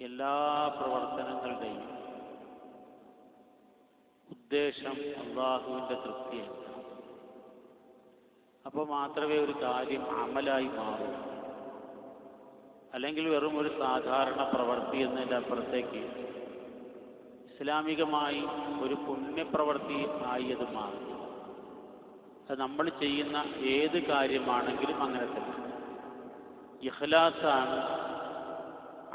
എല്ലാ പ്രവർത്തനങ്ങളുടെയും ഉദ്ദേശം അള്ളാഹുവിന്റെ തൃപ്തിയാണ്. അപ്പോൾ മാത്രമേ ഒരു കാര്യം അമലായി മാറൂ. അല്ലെങ്കിൽ വെറും ഒരു സാധാരണ പ്രവൃത്തി എന്നതിന്റെ അപ്പുറത്തേക്ക്. ഇസ്ലാമികമായി ഒരു പുണ്യപ്രവൃത്തി ആയി അത് മാറും. അത് നമ്മൾ ചെയ്യുന്ന ഏത് കാര്യമാണെങ്കിലും അങ്ങനെ തന്നെ. ഇഖ്ലാസാണ്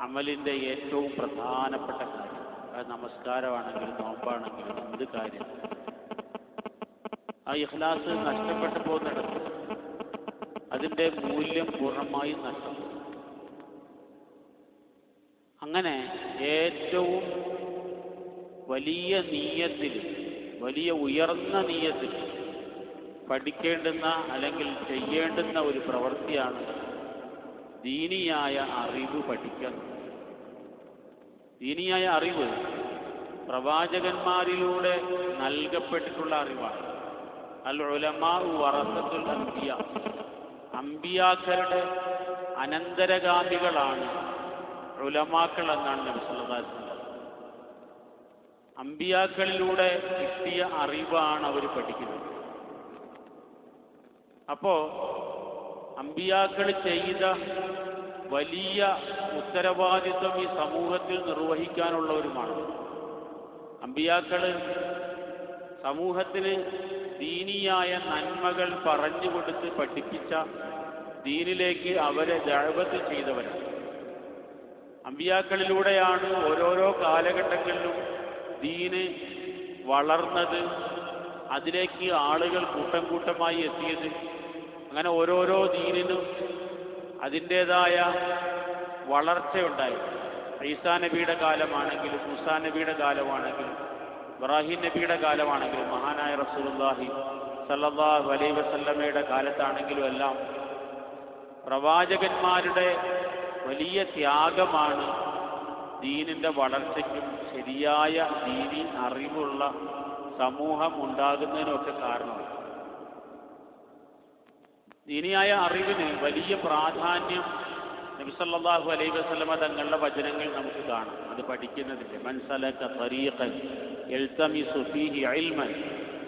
അമലിന്റെ ഏറ്റവും പ്രധാനപ്പെട്ട കാര്യം. അത് നമസ്കാരമാണെങ്കിലും നോമ്പാണെങ്കിലും എന്ത് കാര്യം? ആ ഇഖ്ലാസ് നഷ്ടപ്പെട്ടു പോകുന്നിടത്ത് അതിന്റെ മൂല്യം പൂർണമായും നഷ്ടപ്പെടും അങ്ങനെ ഏറ്റവും വലിയ നീയത്തിൽ വലിയ ഉയർന്ന നീയത്തിൽ പഠിക്കേണ്ടുന്ന അല്ലെങ്കിൽ ചെയ്യേണ്ടുന്ന ഒരു പ്രവൃത്തിയാണ് ദീനിയായ അറിവ് പഠിക്കുക. ദീനിയായ അറിവ് പ്രവാചകന്മാരിലൂടെ നൽകപ്പെട്ടിട്ടുള്ള അറിവാണ്. അൽ ഉലമാ വറസത്തുൽ അംബിയ. അംബിയാക്കളുടെ അനന്തരഗാമികളാണ് ഉലമാക്കൾ എന്നാണ് നബി സല്ലല്ലാഹു അലൈഹി വസല്ലം അമ്പിയാക്കളിലൂടെ കിട്ടിയ അറിവാണ് അവർ പഠിക്കുന്നത്. അപ്പോ അമ്പിയാക്കൾ ചെയ്ത വലിയ ഉത്തരവാദിത്വം ഈ സമൂഹത്തിൽ നിർവഹിക്കാനുള്ളവരുമാണ്. അമ്പിയാക്കൾ സമൂഹത്തിന് ദീനിയായ നന്മകൾ പറഞ്ഞു കൊടുത്ത് പഠിപ്പിച്ച ദീനിലേക്ക് അവരെ ദഴവത്ത് ചെയ്തവൻ അമ്പിയാക്കളിലൂടെയാണ് ഓരോരോ കാലഘട്ടങ്ങളിലും ദീന് വളർന്നത് അതിലേക്ക് ആളുകൾ കൂട്ടം കൂട്ടമായി എത്തിയത്. അങ്ങനെ ഓരോരോ ദീനിനും അതിന്റേതായ വളർച്ചയുണ്ടായി ഈസാ നബിയുടെ കാലമാണെങ്കിലും മുസാ നബിയുടെ കാലമാണെങ്കിലും ഇബ്രാഹിം നബിയുടെ കാലമാണെങ്കിലും മഹാനായ റസൂലുള്ളാഹി സല്ലല്ലാഹു അലൈഹി വസല്ലമയുടെ കാലത്താണെങ്കിലും എല്ലാം പ്രവാചകന്മാരുടെ വലിയ ത്യാഗമാണ് ദീനിന്റെ വളർച്ചയ്ക്കും ശരിയായ ദീനി അറിവുള്ള സമൂഹം ഉണ്ടാകുന്നതിനൊക്കെ കാരണമാണ് ദീനിയായ അറിവിന് വലിയ പ്രാധാന്യം നബിസല്ലാഹു അലൈ വസ്ലമ തങ്ങളുടെ വചനങ്ങൾ നമുക്ക് കാണാം. അത് പഠിക്കുന്നതിന്റെ. ഫീഹി ഇൽമൻ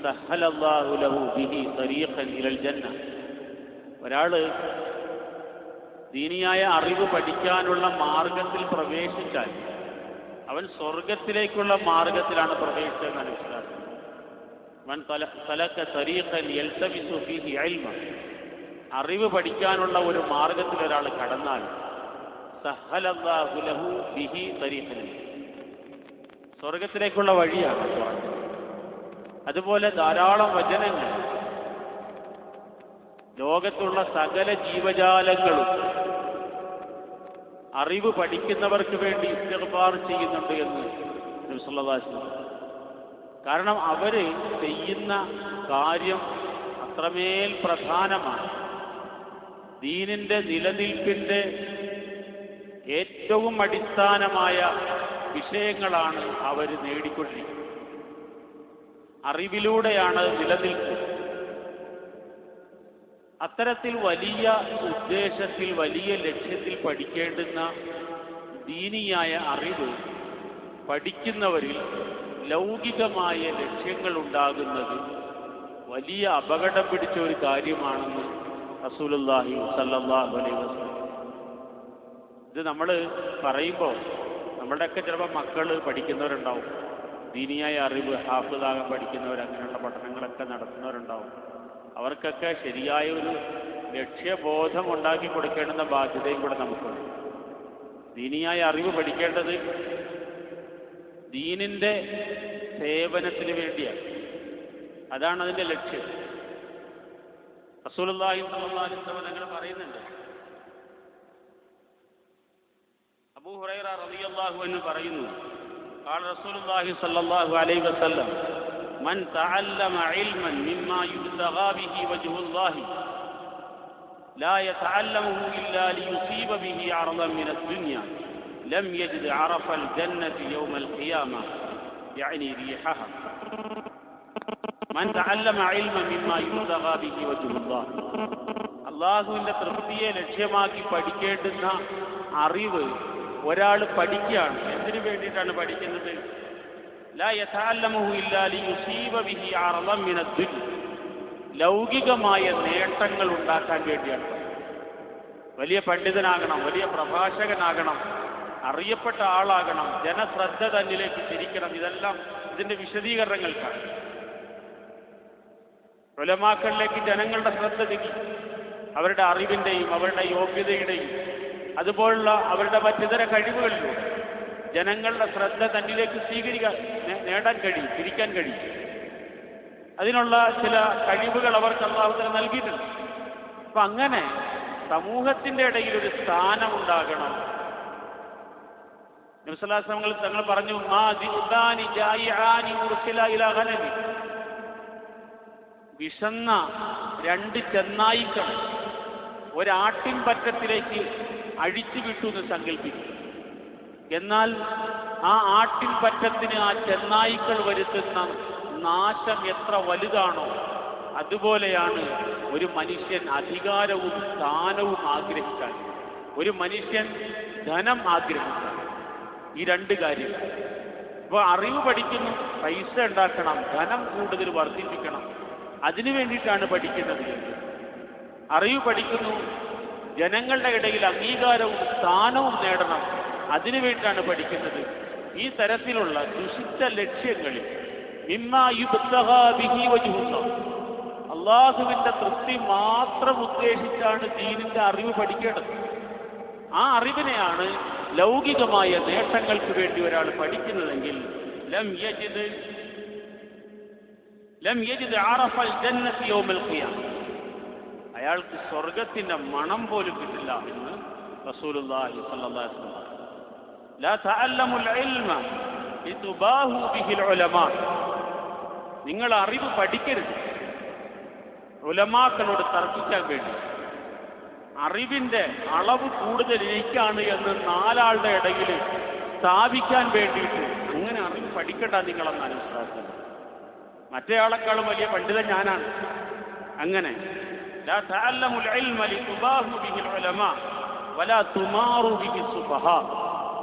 സഹലല്ലാഹു ലഹു ബിഹി തരീഖൻ ഇലൽ ഒരാൾ ദീനിയായ അറിവ് പഠിക്കാനുള്ള മാർഗത്തിൽ പ്രവേശിച്ചാൽ അവൻ സ്വർഗത്തിലേക്കുള്ള മാർഗത്തിലാണ് പ്രവേശിച്ചതെന്നാണ് വിശ്വാസം. അവൻ തല തലക്ക തരീഖൻ യൽതമിസു ഫീഹി ഇൽമൻ അറിവ് പഠിക്കാനുള്ള ഒരു മാർഗത്തിൽ ഒരാൾ കടന്നാൽ സഹലല്ലാഹു ലഹു ബിഹി തരീഖൻ സ്വർഗത്തിലേക്കുള്ള വഴിയാണ് അതുപോലെ ധാരാളം വചനങ്ങൾ. ലോകത്തുള്ള സകല ജീവജാലങ്ങളും അറിവ് പഠിക്കുന്നവർക്ക് വേണ്ടി ഇസ്തിഗ്ഫാർ ചെയ്യുന്നുണ്ട് എന്ന് നബി സല്ലല്ലാഹു അലൈഹി വസല്ലം കാരണം അവർ ചെയ്യുന്ന കാര്യം അത്രമേൽ പ്രധാനമാണ്. ദീനിന്റെ നിലനിൽപ്പിന്റെ ഏറ്റവും അടിസ്ഥാനമായ വിഷയങ്ങളാണ് അവർ നേടിക്കൊണ്ടിരിക്കുന്നത്. അറിവിലൂടെയാണ് നിലനിൽപ്പ്. അത്തരത്തിൽ വലിയ ഉദ്ദേശത്തിൽ വലിയ ലക്ഷ്യത്തിൽ പഠിക്കേണ്ടുന്ന ദീനിയായ അറിവ് പഠിക്കുന്നവരിൽ ലൗകികമായ ലക്ഷ്യങ്ങൾ ഉണ്ടാകുന്നത് വലിയ അപകടം പിടിച്ച ഒരു കാര്യമാണെന്ന് അലൈഹി ഇത് നമ്മൾ പറയുമ്പോൾ നമ്മളുടെയൊക്കെ ചിലപ്പോൾ മക്കൾ പഠിക്കുന്നവരുണ്ടാവും. ദീനിയായ അറിവ് ഹാഫിതാകാൻ പഠിക്കുന്നവർ അങ്ങനെയുള്ള പഠനങ്ങളൊക്കെ നടത്തുന്നവരുണ്ടാവും. അവർക്കൊക്കെ ശരിയായ ഒരു ലക്ഷ്യബോധം ഉണ്ടാക്കി കൊടുക്കേണ്ടുന്ന ബാധ്യതയും കൂടെ നമുക്കുണ്ട്. ദീനിയായ അറിവ് പഠിക്കേണ്ടത് ദീനിന്റെ സേവനത്തിന് വേണ്ടിയാണ്. അതാണ് അതിന്റെ ലക്ഷ്യം. റസൂലുള്ളാഹി സ്വല്ലല്ലാഹു അലൈഹി വസല്ലം തങ്ങൾ പറയുന്നുണ്ട് അബൂ ഹുറൈറ റളിയല്ലാഹു അൻഹു പറയുന്നു قال رسول الله صلى الله عليه وسلم من تعلم علما مما يبتغى به وجه الله لا يتعلمه إلا ليصيب به عرضا من الدنيا لم يجد عرف الجنة يوم القيامة يعني ريحها മൻ തഅല്ലമ ഇൽമ മിമ്മ യുബ്തഗ ബിഹി വജ്ഹുല്ലാഹ് അള്ളാഹുവിന്റെ തൃപ്തിയെ ലക്ഷ്യമാക്കി പഠിക്കേണ്ടുന്ന അറിവ് ഒരാൾ പഠിക്കുകയാണ്. എന്തിനു വേണ്ടിയിട്ടാണ് പഠിക്കുന്നത്? ലാ യഥാല്ലമഹു ഇല്ലാലി യുസീബ ബിഹി അർളം മിന ലൗകികമായ നേട്ടങ്ങൾ ഉണ്ടാക്കാൻ വേണ്ടിയാണ്. വലിയ പണ്ഡിതനാകണം വലിയ പ്രഭാഷകനാകണം അറിയപ്പെട്ട ആളാകണം ജനശ്രദ്ധ തന്നിലേക്ക് തിരിക്കണം. ഇതെല്ലാം ഇതിന്റെ വിശദീകരണങ്ങൾക്കാണ്. ഉലമാക്കളിലേക്ക് ജനങ്ങളുടെ ശ്രദ്ധ തിരി അവരുടെ അറിവിന്റെയും അവരുടെ യോഗ്യതയുടെയും അതുപോലുള്ള അവരുടെ മറ്റിതര കഴിവുകളിലൂടെ ജനങ്ങളുടെ ശ്രദ്ധ തന്നിലേക്ക് സ്വീകരിക്കാൻ നേടാൻ കഴിയും തിരിക്കാൻ കഴിയും. അതിനുള്ള ചില കഴിവുകൾ അവർക്ക് അള്ളാഹുത്തല നൽകിയിട്ടുണ്ട്. അപ്പം അങ്ങനെ സമൂഹത്തിന്റെ ഇടയിൽ ഒരു സ്ഥാനം ഉണ്ടാകണം. നബിസ്വലാസ്ലങ്ങൾ തങ്ങൾ പറഞ്ഞു മാ വിശന്ന രണ്ട് ചെന്നായിക്കൾ ഒരാട്ടിൻ പറ്റത്തിലേക്ക് അഴിച്ചു വിട്ടു എന്ന് സങ്കല്പിക്കും എന്നാൽ ആ ആട്ടിൻ പറ്റത്തിന് ആ ചെന്നായിക്കൾ വരുത്തുന്ന നാശം എത്ര വലുതാണോ അതുപോലെയാണ് ഒരു മനുഷ്യൻ അധികാരവും സ്ഥാനവും ആഗ്രഹിക്കാൻ. ഒരു മനുഷ്യൻ ധനം ആഗ്രഹിക്കാൻ. ഈ രണ്ട് കാര്യങ്ങൾ. ഇപ്പോൾ അറിവ് പഠിക്കുന്നു പൈസ ഉണ്ടാക്കണം ധനം കൂടുതൽ വർദ്ധിപ്പിക്കണം. അതിനു വേണ്ടിയിട്ടാണ് പഠിക്കുന്നത്. അറിവ് പഠിക്കുന്നു. ജനങ്ങളുടെ ഇടയിൽ അംഗീകാരവും സ്ഥാനവും നേടണം. അതിനു വേണ്ടിയിട്ടാണ് പഠിക്കുന്നത്. ഈ തരത്തിലുള്ള ദുഷിച്ച ലക്ഷ്യങ്ങളിൽ അള്ളാഹുവിന്റെ തൃപ്തി മാത്രം ഉദ്ദേശിച്ചാണ് ദീനിന്റെ അറിവ് പഠിക്കേണ്ടത്. ആ അറിവിനെയാണ് ലൗകികമായ നേട്ടങ്ങൾക്ക് വേണ്ടി ഒരാൾ പഠിക്കുന്നതെങ്കിൽ ലം യജിദ് ലം യജിദ് അറഫൽ ജന്നത്തി യൗമൽ ഖിയാമ അയാൾക്ക് സ്വർഗത്തിന്റെ മണം പോലും കിട്ടില്ല എന്ന് റസൂലുള്ളാഹി സ്വല്ലല്ലാഹി അലൈഹി വസല്ലം ലാ തഅല്ലമുൽ ഇൽമ ലിതുബാഹു ബിഹിൽ ഉലമാ. നിങ്ങൾ അറിവ് പഠിക്കരുത്. ഉലമാക്കളോട് തർക്കിക്കാൻ വേണ്ടി. അറിവിന്റെ അളവ് കൂടുതൽ എനിക്കാണ് എന്ന് നാലാളുടെ ഇടയിൽ സ്ഥാപിക്കാൻ വേണ്ടിയിട്ട് അങ്ങനെ അറിവ് പഠിക്കണ്ട നിങ്ങളെന്ന് മനസ്സിലാക്കുന്നത് മറ്റേയാളെക്കാളും വലിയ പണ്ഡിതൻ ഞാനാണ്. അങ്ങനെ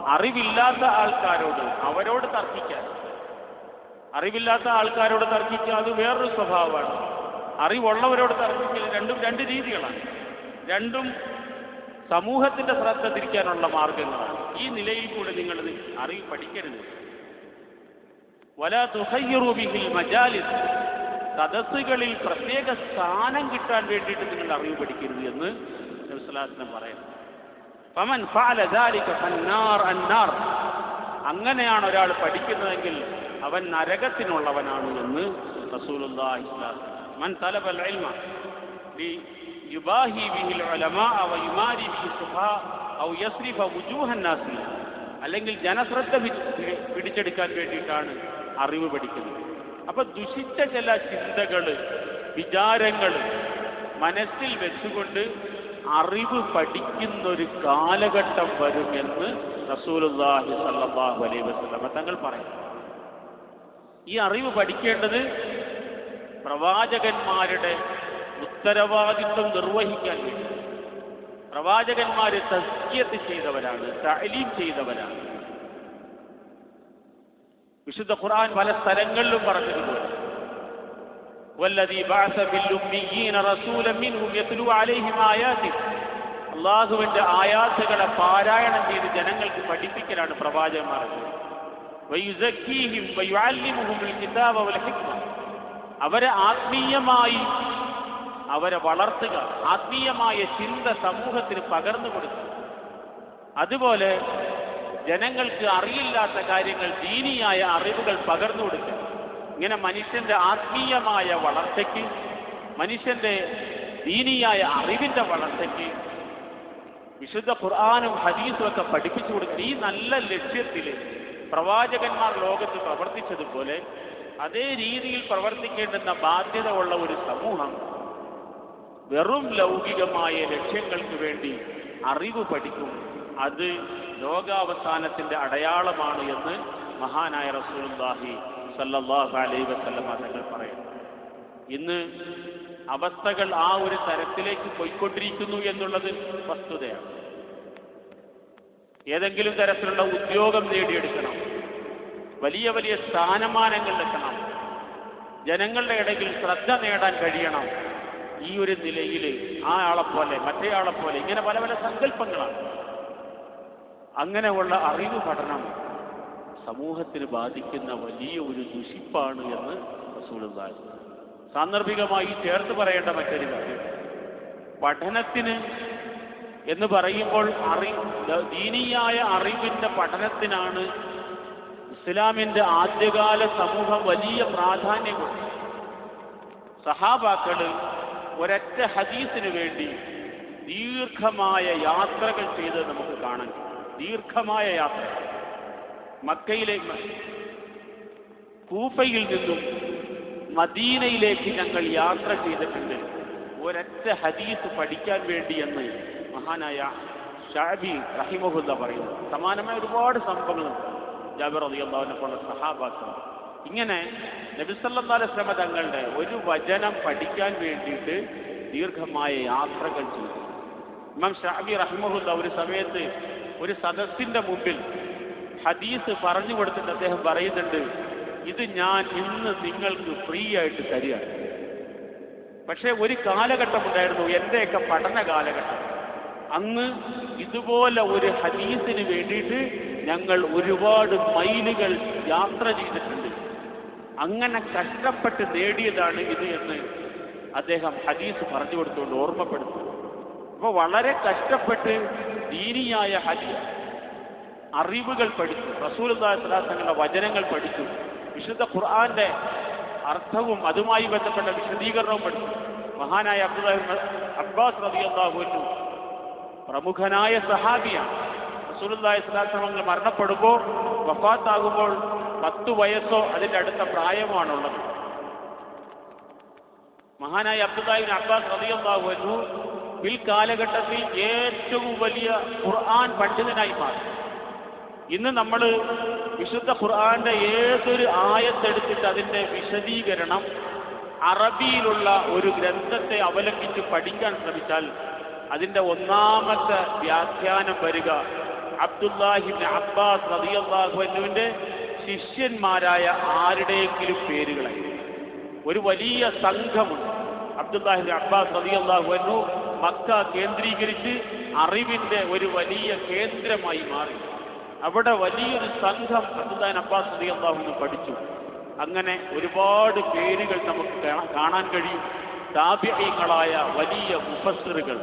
അറിവില്ലാത്ത ആൾക്കാരോട് അവരോട് തർക്കിക്കാൻ. അറിവില്ലാത്ത ആൾക്കാരോട് തർക്കിക്കുക അത് വേറൊരു സ്വഭാവമാണ്. അറിവുള്ളവരോട് തർക്കിക്കൽ രണ്ടും രണ്ട് രീതികളാണ്. രണ്ടും സമൂഹത്തിന്റെ ശ്രദ്ധ തിരിക്കാനുള്ള മാർഗങ്ങളാണ്. ഈ നിലയിൽ കൂടെ നിങ്ങൾ അറിവ് പഠിക്കരുത്. മജാലിസ്. സദസ്സുകളിൽ പ്രത്യേക സ്ഥാനം കിട്ടാൻ വേണ്ടിയിട്ട് നിങ്ങൾ അറിവ് പഠിക്കരുത് എന്ന് നബിസ്ലാസിനെ പറയുന്നു. പമൻ അന്നാർ. അങ്ങനെയാണ് ഒരാൾ പഠിക്കുന്നതെങ്കിൽ അവൻ നരകത്തിനുള്ളവനാണ് എന്ന് റസൂലുള്ളാഹി മൻ തലബൽ ഇൽമ ലി യുബാഹി ബിഹിൽ യുമാരി ഔ യസ്രിഫ അല്ലെങ്കിൽ ജനശ്രദ്ധ പിടിച്ചെടുക്കാൻ വേണ്ടിയിട്ടാണ് അറിവ് പഠിക്കുന്നത് അപ്പൊ ദുഷിച്ച ചില ചിന്തകൾ വിചാരങ്ങൾ മനസ്സിൽ വെച്ചുകൊണ്ട് അറിവ് പഠിക്കുന്നൊരു കാലഘട്ടം വരുമെന്ന് റസൂലുള്ളാഹി സല്ലാഹു അലൈഹി വസല്ലം തങ്ങൾ പറയും. ഈ അറിവ് പഠിക്കേണ്ടത് പ്രവാചകന്മാരുടെ ഉത്തരവാദിത്വം നിർവഹിക്കാൻ വേണ്ടി. പ്രവാചകന്മാര് തസ്കിയത്ത് ചെയ്തവരാണ് തഅലീം ചെയ്തവരാണ്. വിശുദ്ധ ഖുർആൻ പല സ്ഥലങ്ങളിലും പറഞ്ഞിട്ടുണ്ട്. അള്ളാഹുവിന്റെ ആയാസകളെ പാരായണം ചെയ്ത് ജനങ്ങൾക്ക് പഠിപ്പിക്കലാണ് പ്രവാചകന്മാർ അവരെ ആത്മീയമായി അവരെ വളർത്തുക ആത്മീയമായ ചിന്ത സമൂഹത്തിന് പകർന്നു കൊടുക്കുക. അതുപോലെ ജനങ്ങൾക്ക് അറിയില്ലാത്ത കാര്യങ്ങൾ ദീനിയായ അറിവുകൾ പകർന്നു കൊടുക്കുക. ഇങ്ങനെ മനുഷ്യന്റെ ആത്മീയമായ വളർച്ചയ്ക്ക് മനുഷ്യന്റെ ദീനിയായ അറിവിന്റെ വളർച്ചയ്ക്ക് വിശുദ്ധ ഖുർആാനും ഹദീസും ഒക്കെ പഠിപ്പിച്ചു കൊടുക്കുക ഈ നല്ല ലക്ഷ്യത്തിൽ പ്രവാചകന്മാർ ലോകത്ത് പ്രവർത്തിച്ചതുപോലെ അതേ രീതിയിൽ പ്രവർത്തിക്കേണ്ടുന്ന ബാധ്യത ഉള്ള ഒരു സമൂഹം വെറും ലൗകികമായ ലക്ഷ്യങ്ങൾക്ക് വേണ്ടി അറിവ് പഠിക്കും. അത് ലോകാവസാനത്തിന്റെ അടയാളമാണ് എന്ന് മഹാനായ റസൂലുള്ളാഹി സല്ലല്ലാഹു അലൈഹി വസല്ലം തങ്ങൾ പറയുന്നു. ഇന്ന് അവസ്ഥകൾ ആ ഒരു തരത്തിലേക്ക് പോയിക്കൊണ്ടിരിക്കുന്നു എന്നുള്ളത് വസ്തുതയാണ്. ഏതെങ്കിലും തരത്തിലുള്ള ഉദ്യോഗം നേടിയെടുക്കണം. വലിയ വലിയ സ്ഥാനമാനങ്ങൾ എത്തണം ജനങ്ങളുടെ ഇടയിൽ ശ്രദ്ധ നേടാൻ കഴിയണം. ഈ ഒരു നിലയിൽ ആ ആളെപ്പോലെ മറ്റേ ആളെപ്പോലെ ഇങ്ങനെ പല പല സങ്കല്പങ്ങളാണ്. അങ്ങനെയുള്ള അറിവ് പഠനം സമൂഹത്തിന് ബാധിക്കുന്ന വലിയ ഒരു ദുഷിപ്പാണ് എന്ന് റസൂലുള്ളാഹി സാന്ദർഭികമായി ചേർത്ത് പറയേണ്ട മറ്റൊരു കാര്യം. പഠനത്തിന് എന്ന് പറയുമ്പോൾ അറി ദീനീയായ അറിവിന്റെ പഠനത്തിനാണ് ഇസ്ലാമിന്റെ ആദ്യകാല സമൂഹം വലിയ പ്രാധാന്യം കൊടുത്തത്. സഹാബാക്കൾ ഒരൊറ്റ ഹദീസിന് വേണ്ടി ദീർഘമായ യാത്രകൾ ചെയ്ത് നമുക്ക് കാണാൻ കഴിയും. ദീർഘമായ യാത്ര. മക്കയിലേക്ക് കൂഫയിൽ നിന്നും മദീനയിലേക്ക് ഞങ്ങൾ യാത്ര ചെയ്തിട്ടുണ്ട്. ഒരറ്റ ഹദീസ് പഠിക്കാൻ വേണ്ടി എന്ന് മഹാനായ ഷാബി റഹിമഹുല്ല പറയുന്നു. സമാനമായ ഒരുപാട് സംഭവങ്ങളുണ്ട് ജാബിർ അലിയല്ലാവിനെ പോലെ സഹാബാക്കൾ ഇങ്ങനെ നബിസല്ലാല ശ്രമ തങ്ങളുടെ ഒരു വചനം പഠിക്കാൻ വേണ്ടിയിട്ട് ദീർഘമായ യാത്രകൾ ചെയ്തു. ഇമാം ഷാബി റഹിമഹുല്ല ഒരു സമയത്ത് ഒരു സദസ്സിന്റെ മുമ്പിൽ ഹദീസ് പറഞ്ഞു കൊടുത്തിട്ട് അദ്ദേഹം പറയുന്നുണ്ട് ഇത് ഞാൻ ഇന്ന് നിങ്ങൾക്ക് ഫ്രീ ആയിട്ട് തരികയാണ്. പക്ഷേ ഒരു കാലഘട്ടം ഉണ്ടായിരുന്നു എന്റെയൊക്കെ പഠന കാലഘട്ടം. അന്ന് ഇതുപോലെ ഒരു ഹദീസിന് വേണ്ടിയിട്ട് ഞങ്ങൾ ഒരുപാട് മൈലുകൾ യാത്ര ചെയ്തിട്ടുണ്ട്. അങ്ങനെ കഷ്ടപ്പെട്ട് നേടിയതാണ് ഇത് എന്ന് അദ്ദേഹം ഹദീസ് പറഞ്ഞു കൊടുത്തുകൊണ്ട് ഓർമ്മപ്പെടുത്തുന്നു. അപ്പോൾ വളരെ കഷ്ടപ്പെട്ട് ദീനിയായ ഹരി അറിവുകൾ പഠിച്ചു. റസൂലുള്ളാഹിങ്ങളുടെ വചനങ്ങൾ പഠിച്ചു. വിശുദ്ധ ഖുർആന്റെ അർത്ഥവും അതുമായി ബന്ധപ്പെട്ട വിശദീകരണവും പഠിച്ചു. മഹാനായ അബ്ദുല്ലാഹി അബ്ബാസ് അൻഹു പ്രമുഖനായ സഹാബിയാണ്. റസൂലുള്ളാഹി സ്വലാസ്ലമങ്ങൾ മരണപ്പെടുമ്പോൾ വഫാത്താകുമ്പോൾ പത്ത് വയസ്സോ അതിന്റെ അടുത്ത പ്രായമാണുള്ളത് മഹാനായ അബ്ദുല്ലാഹിബിൻ അബ്ബാസ് അൻഹു പിൽക്കാലഘട്ടത്തിൽ ഏറ്റവും വലിയ ഖുർആൻ പണ്ഡിതനായി മാറി. ഇന്ന് നമ്മൾ വിശുദ്ധ ഖുർആന്റെ ഏതൊരു ആയത്തെടുത്തിട്ട് അതിന്റെ വിശദീകരണം അറബിയിലുള്ള ഒരു ഗ്രന്ഥത്തെ അവലംബിച്ച് പഠിക്കാൻ ശ്രമിച്ചാൽ അതിന്റെ ഒന്നാമത്തെ വ്യാഖ്യാനം വരിക അബ്ദുല്ലാഹിബിൻ അബ്ബാസ് റളിയല്ലാഹുവിന്റെ ശിഷ്യന്മാരായ ആരുടെയെങ്കിലും പേരുകളായി ഒരു വലിയ സംഘമുണ്ട്. അബ്ദുല്ലാഹിബിൻ അബ്ബാസ് റളിയല്ലാഹു മക്ക കേന്ദ്രീകരിച്ച് അറിവിന്റെ ഒരു വലിയ കേന്ദ്രമായി മാറി. അവിടെ വലിയൊരു സംഘം അബ്ദുദാൻ അബ്ബാസ് റളിയല്ലാഹു പഠിച്ചു. അങ്ങനെ ഒരുപാട് പേരുകൾ നമുക്ക് കാണാൻ കഴിയും. താപ്യങ്ങളായ വലിയ മുഫസ്സിറുകൾ.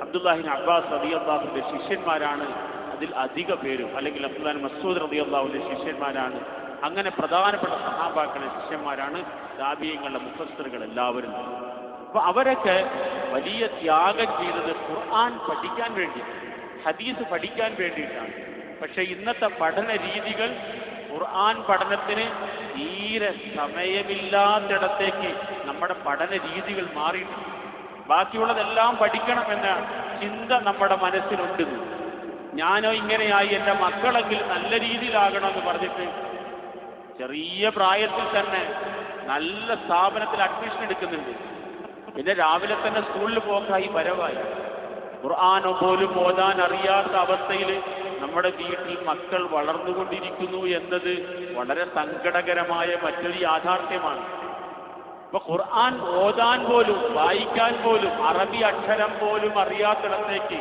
അബ്ദുല്ലാഹിൻ അബ്ബാസ് റളിയല്ലാഹുവിന്റെ ശിഷ്യന്മാരാണ്. അതിൽ അധിക പേരും അല്ലെങ്കിൽ അബ്ദുല്ലാൻ മസൂദ് റളിയല്ലാഹുവിന്റെ ശിഷ്യന്മാരാണ്. അങ്ങനെ പ്രധാനപ്പെട്ട സഹാബാക്കളുടെ ശിഷ്യന്മാരാണ് താപ്യങ്ങളുടെ മുഫസ്സിറുകൾ എല്ലാവരും. അപ്പൊ അവരൊക്കെ വലിയ ത്യാഗം ചെയ്തത് ഖുർആൻ പഠിക്കാൻ വേണ്ടി ഹദീസ് പഠിക്കാൻ വേണ്ടിയിട്ടാണ്. പക്ഷെ ഇന്നത്തെ പഠന രീതികൾ ഖുർആൻ പഠനത്തിന് തീരെ സമയമില്ലാത്തിടത്തേക്ക് നമ്മുടെ പഠന രീതികൾ മാറിയിട്ടുണ്ട്. ബാക്കിയുള്ളതെല്ലാം പഠിക്കണം എന്ന ചിന്ത നമ്മുടെ മനസ്സിലുണ്ട്. ഞാനോ ഇങ്ങനെയായി എന്റെ മക്കളെങ്കിൽ നല്ല രീതിയിലാകണമെന്ന് പറഞ്ഞിട്ട് ചെറിയ പ്രായത്തിൽ തന്നെ നല്ല സ്ഥാപനത്തിൽ അഡ്മിഷൻ എടുക്കുന്നുണ്ട്. പിന്നെ രാവിലെ തന്നെ സ്കൂളിൽ പോക്കായി വരവായി. ഖുർആാനോ പോലും ഓതാൻ അറിയാത്ത അവസ്ഥയിൽ നമ്മുടെ വീട്ടിൽ മക്കൾ വളർന്നുകൊണ്ടിരിക്കുന്നു എന്നത് വളരെ സങ്കടകരമായ മറ്റൊരു യാഥാർത്ഥ്യമാണ്. ഇപ്പൊ ഖുർആൻ ഓതാൻ പോലും വായിക്കാൻ പോലും അറബി അക്ഷരം പോലും അറിയാത്തിടത്തേക്ക്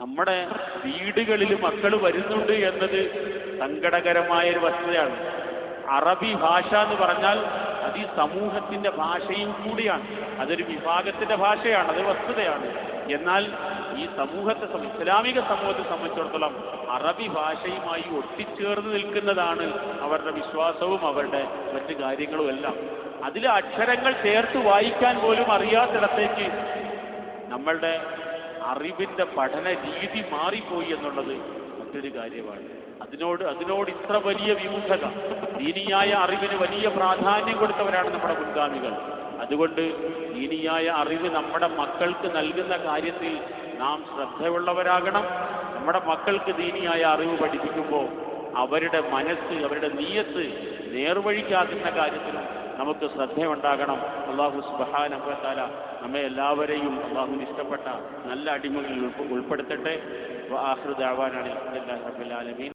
നമ്മുടെ വീടുകളിൽ മക്കൾ വരുന്നുണ്ട് എന്നത് സങ്കടകരമായ ഒരു വസ്തുതയാണ്. അറബി ഭാഷ എന്ന് പറഞ്ഞാൽ അത് ഈ സമൂഹത്തിന്റെ ഭാഷയും കൂടിയാണ്. അതൊരു വിഭാഗത്തിന്റെ ഭാഷയാണ് അത് വസ്തുതയാണ്. എന്നാൽ ഈ സമൂഹത്തെ ഇസ്ലാമിക സമൂഹത്തെ സംബന്ധിച്ചിടത്തോളം അറബി ഭാഷയുമായി ഒട്ടിച്ചേർന്ന് നിൽക്കുന്നതാണ് അവരുടെ വിശ്വാസവും അവരുടെ മറ്റു കാര്യങ്ങളും എല്ലാം. അതിൽ അക്ഷരങ്ങൾ ചേർത്ത് വായിക്കാൻ പോലും അറിയാത്തിടത്തേക്ക് നമ്മളുടെ അറിവിന്റെ പഠന രീതി മാറിപ്പോയി എന്നുള്ളത് മറ്റൊരു കാര്യമാണ്. അതിനോട് അതിനോട് ഇത്ര വലിയ വിമുഖത ദീനിയായ അറിവിന് വലിയ പ്രാധാന്യം കൊടുത്തവരാണ് നമ്മുടെ മുൻഗാമികൾ. അതുകൊണ്ട് ദീനിയായ അറിവ് നമ്മുടെ മക്കൾക്ക് നൽകുന്ന കാര്യത്തിൽ നാം ശ്രദ്ധയുള്ളവരാകണം. നമ്മുടെ മക്കൾക്ക് ദീനിയായ അറിവ് പഠിപ്പിക്കുമ്പോൾ അവരുടെ മനസ്സ് അവരുടെ നീയത്ത് നേർവഴിക്കാക്കുന്ന കാര്യത്തിൽ നമുക്ക് ശ്രദ്ധയുണ്ടാകണം. അള്ളാഹു സുബഹാൻ അബ്ബത്താല നമ്മെ എല്ലാവരെയും അള്ളാഹു ഇഷ്ടപ്പെട്ട നല്ല അടിമകളിൽ ഉൾപ്പെടുത്തട്ടെ. ആഹൃദാവാനാണ് അബ്ബുലാലമീൻ